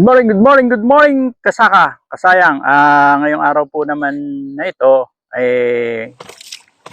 Good morning, good morning, good morning, kasaka, kasayang. Ah, ngayong araw po naman na ito, eh,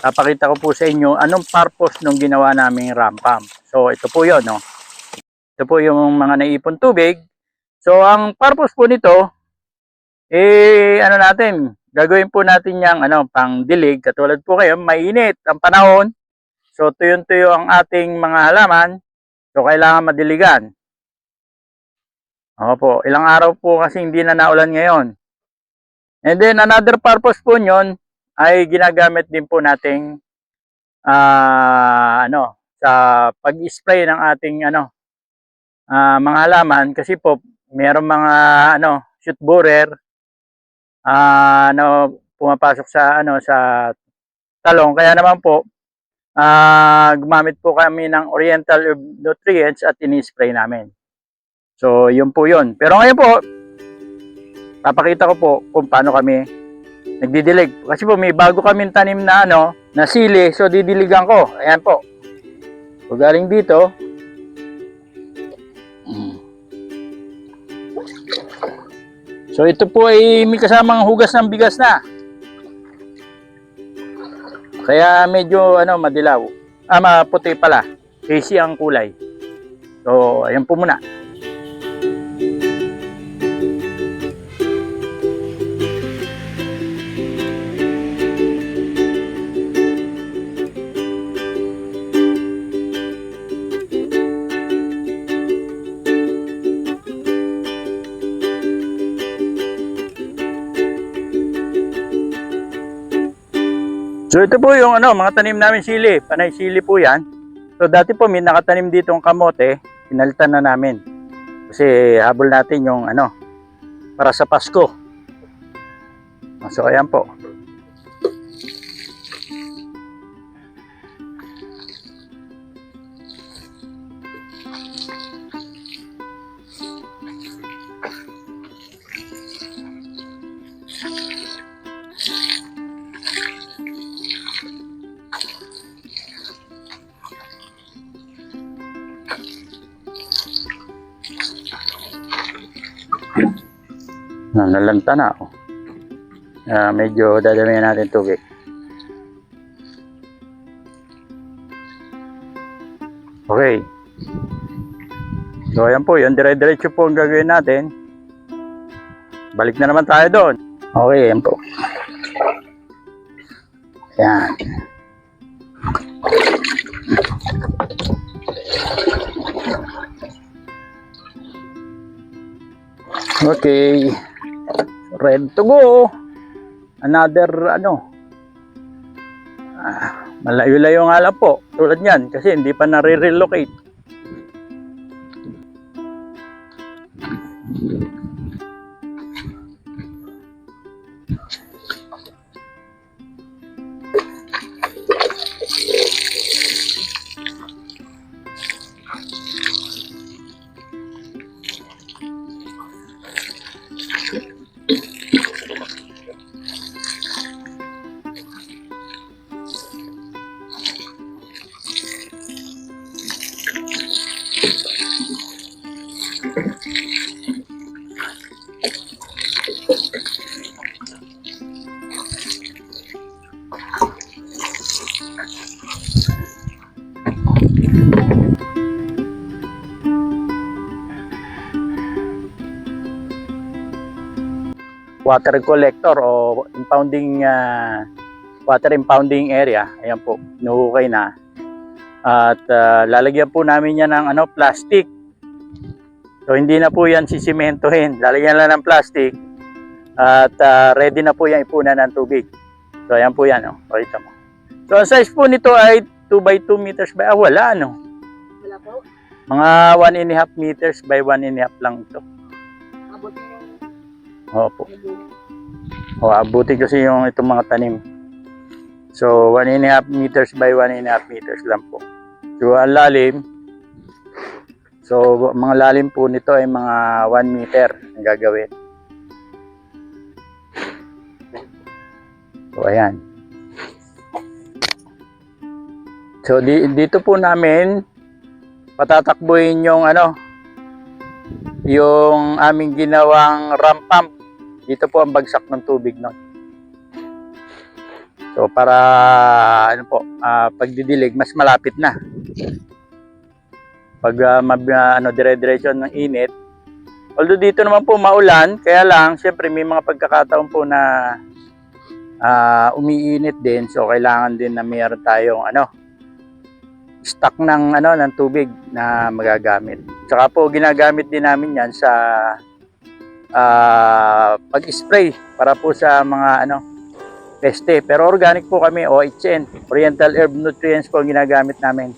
papakita ko po sa inyo anong purpose nung ginawa naming ram pump. So, ito po yon no? Ito po yung mga naipon tubig. So, ang purpose po nito, eh, ano natin, gagawin po natin yung ano, pang dilig. Katulad po kayo, mainit ang panahon. So, tuyon-tuyo ang ating mga halaman. So, kailangan madiligan. Ako po, ilang araw po kasi hindi na naulan ngayon. And then another purpose po nyon ay ginagamit din po nating ah ano sa pag-spray ng ating ano ah, mga halaman kasi po mayroong mga ano shoot borer ah ano pumapasok sa ano sa talong kaya naman po ah gumamit po kami ng Oriental Nutrients at ini-spray namin. So, yun po yun. Pero ngayon po, papakita ko po kung paano kami nagdidilig. Kasi po may bago kaming tanim na ano, na sili. So, didiligan ko. Ayan po. So, galing dito. So, ito po ay may kasamang hugas ng bigas na. Kaya medyo ano, madilaw. Ah, maputi pala. Hazy ang kulay. So, ayan po muna. So ito po yung ano, mga tanim namin sili. Panay sili po yan. So dati po may nakatanim dito ang kamote. Pinalitan na namin. Kasi habol natin yung ano, para sa Pasko. So ayan po. Na, nalanta na ako. Ah, medyo dadamihan natin tubig. Okay. So ayan po, yan dire-diretso po ang gagawin natin. Balik na naman tayo doon. Okay, ayan po. Ayan. Okay. Ready to go. Another ano. Ah, malayo-layo nga lang po. Tulad niyan kasi hindi pa nare-relocate. Water collector o impounding ah, water impounding area. Ayan po, nuhukay na. At ah, lalagyan po namin yan ng ano, plastic. So hindi na po yan sisimentohin. Lalagyan lang ng plastic. At ah, ready na po yan ipunan ng tubig. So ayan po yan. Oh. Pakita mo. So ang size po nito ay 2 by 2 meters by... Ah, wala ano. Wala po. Mga 1 and a half meters by 1 and a half lang ito. Abot Opo. O, abuti kasi yung itong mga tanim. So, 1 and a half meters by 1 and a half meters lang po. So, ang lalim. So, mga lalim po nito ay mga 1 meter ang gagawin. So, ayan. So, di, dito po namin patatakbuhin yung ano, yung aming ginawang ramp pump, dito po ang bagsak ng tubig nun. So para ano po, ah, pagdidilig mas malapit na. Pag ah, mab- ah, ano dire-diretso ng init. Although dito naman po maulan, kaya lang syempre may mga pagkakataon po na ah, umiinit din. So kailangan din na mayroon tayong ano stock ng ano ng tubig na magagamit. Tsaka po ginagamit din namin 'yan sa ah, pag-spray para po sa mga ano peste. Pero organic po kami, OHN, Oriental Herb Nutrients po ang ginagamit namin.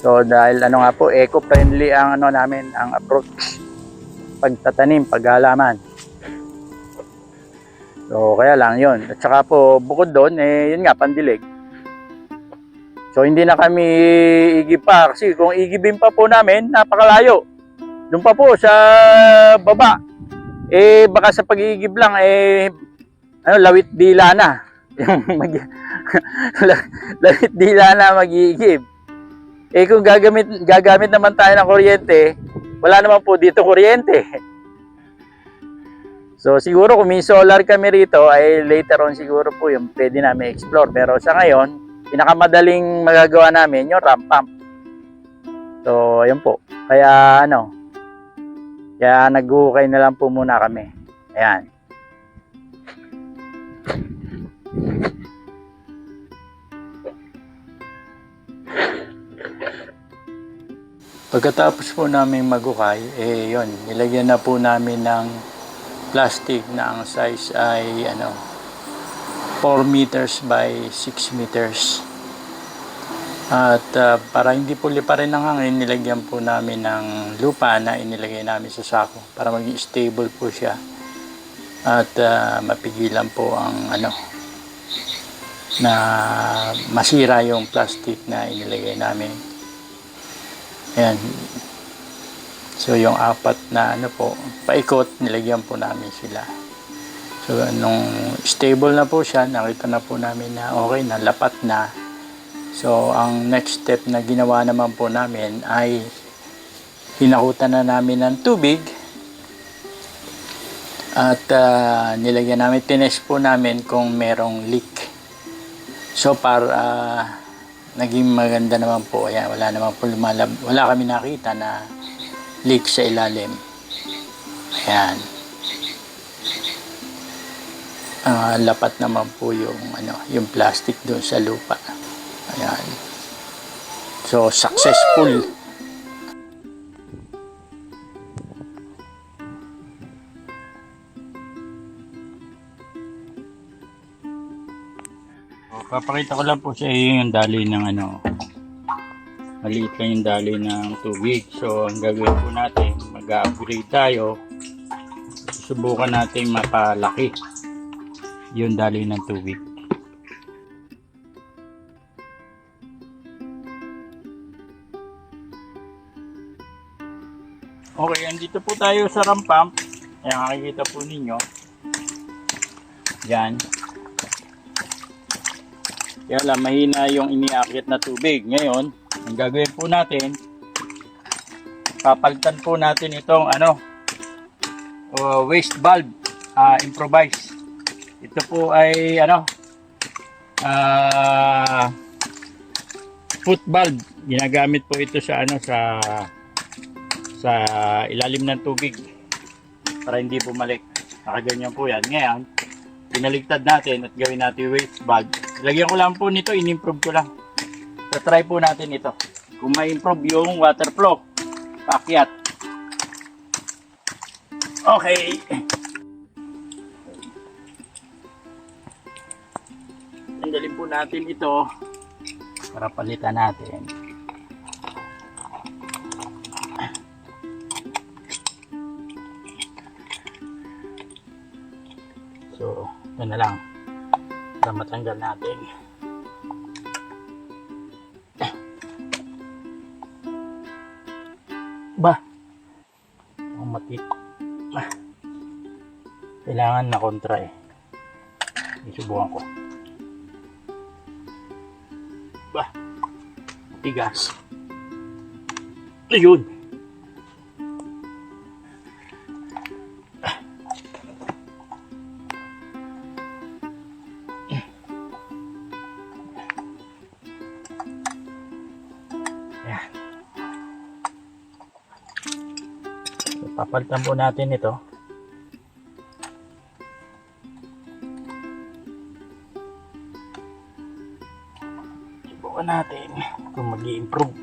So dahil ano nga po, eco-friendly ang ano namin, ang approach pagtatanim, paghalaman. So kaya lang 'yon. At saka po bukod doon, eh yun nga pandilig. So hindi na kami igib pa kasi kung igibin pa po namin, napakalayo. Doon pa po sa baba. Eh baka sa pag-iigib lang eh ano lawit dila na. Yung mag lawit dila na mag-iigib. Eh kung gagamit gagamit naman tayo ng kuryente, wala naman po dito kuryente. So siguro kung may solar kami rito ay later on siguro po yung pwede namin explore. Pero sa ngayon, pinakamadaling magagawa namin yung ramp pump. So, ayun po. Kaya ano, kaya nag-ukay na lang po muna kami. Ayan. Pagkatapos po namin magukay, eh yun, nilagyan na po namin ng plastic na ang size ay ano 4 meters by 6 meters. At ah, para hindi po liparin ng hangin, nilagyan po namin ng lupa na inilagay namin sa sako para maging stable po siya. At ah, mapigilan po ang ano na masira yung plastic na inilagay namin. Ayan. So yung apat na ano po, paikot, nilagyan po namin sila. So nung stable na po siya, nakita na po namin na okay na, lapat na. So ang next step na ginawa naman po namin ay hinakutan na namin ng tubig at ah, nilagyan namin, tinest po namin kung merong leak. So para ah, naging maganda naman po, ayan, wala naman po lumalab, wala kami nakita na leak sa ilalim. Ayan. Ah, lapat naman po yung ano, yung plastic doon sa lupa. Ayan. So successful. O, papakita ko lang po sa iyo yung daloy ng ano. Maliit lang yung daloy ng tubig. So, ang gagawin po natin, mag-upgrade tayo. Subukan natin mapalaki yung daloy ng tubig. Okay, andito po tayo sa rampam. Ayan, makikita po ninyo. Yan. Kaya lang, mahina yung iniakit na tubig. Ngayon, ang gagawin po natin, papalitan po natin itong ano, uh, waste valve, uh, improvise. Ito po ay ano, ah, foot valve. Ginagamit po ito sa ano, sa sa ilalim ng tubig para hindi bumalik. Nakaganyan po yan. Ngayon, pinaligtad natin at gawin natin waste valve. Lagyan ko lang po nito, in-improve ko lang. So, try po natin ito. Kung ma-improve yung water flow, paakyat. Okay. Tanggalin po natin ito para palitan natin. Ito na lang para matanggal natin. Ba? Ang matit. Ah. Kailangan na kontra eh. Isubukan ko. Ba? Tigas. Ayun. Papalitan po natin ito. Subukan natin kung mag improve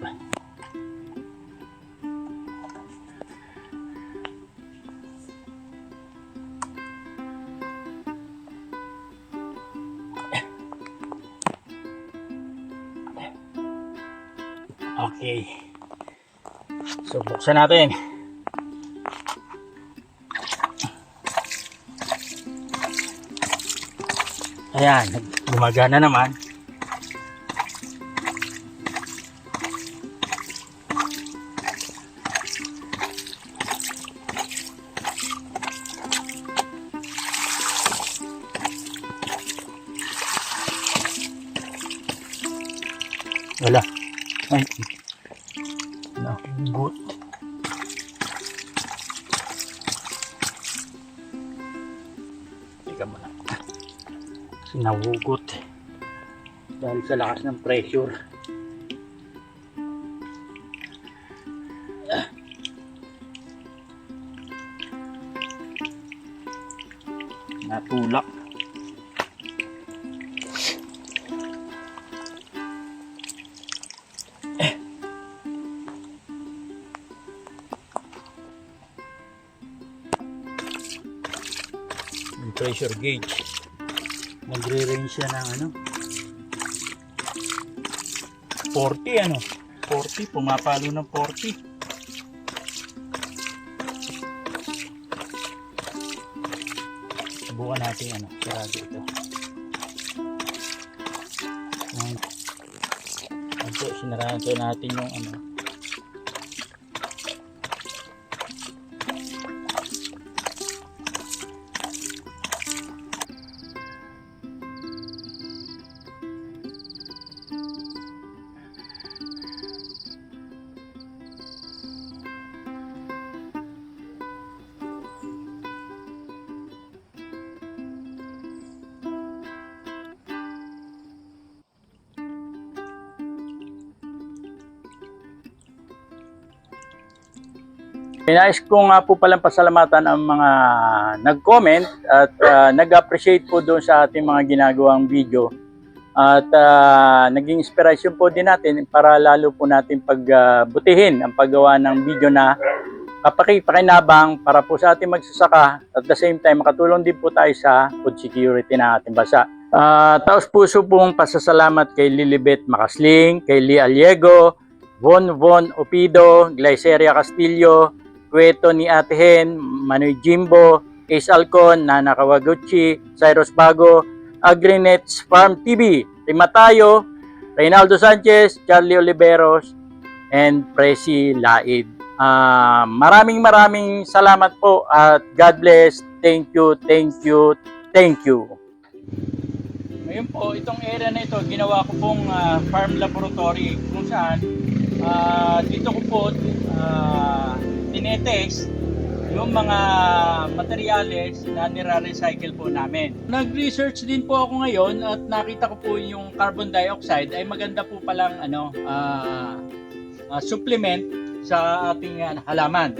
Okay. So, buksan natin. Ayan, gumagana naman. Wala. Ay. Nahugot. Nahugot. Dahil sa lakas ng pressure. Natulak. yung pressure gauge nagre-range siya ng ano? 40 ano? 40 pumapalo ng 40 subukan natin ano sarado ito. Ayan. sinarado natin yung ano Nais ko nga po palang pasalamatan ang mga nag-comment at ah, nag-appreciate po doon sa ating mga ginagawang video. At ah, naging inspiration po din natin para lalo po natin pagbutihin ang paggawa ng video na kapaki-pakinabang para po sa ating magsasaka at the same time makatulong din po tayo sa food security ng ating bansa. Ah, taos puso pong pasasalamat kay Lilibet Makasling, kay Lee Aliego, Von Von Opido, Glyceria Castillo, Cueto ni Ate Hen, Manoy Jimbo, Ace Alcon, Nana Kawaguchi, Cyrus Bago, Agrinets Farm TV, Timatayo, Reynaldo Sanchez, Charlie Oliveros, and Presi Laid. Ah, maraming maraming salamat po at God bless. Thank you, thank you, thank you. Ngayon po, itong area na ito, ginawa ko pong ah, farm laboratory kung saan ah, dito ko po uh, tinetest yung mga materyales na nira-recycle po namin. Nag-research din po ako ngayon at nakita ko po yung carbon dioxide ay maganda po palang ano, ah, ah, supplement sa ating ah, halaman.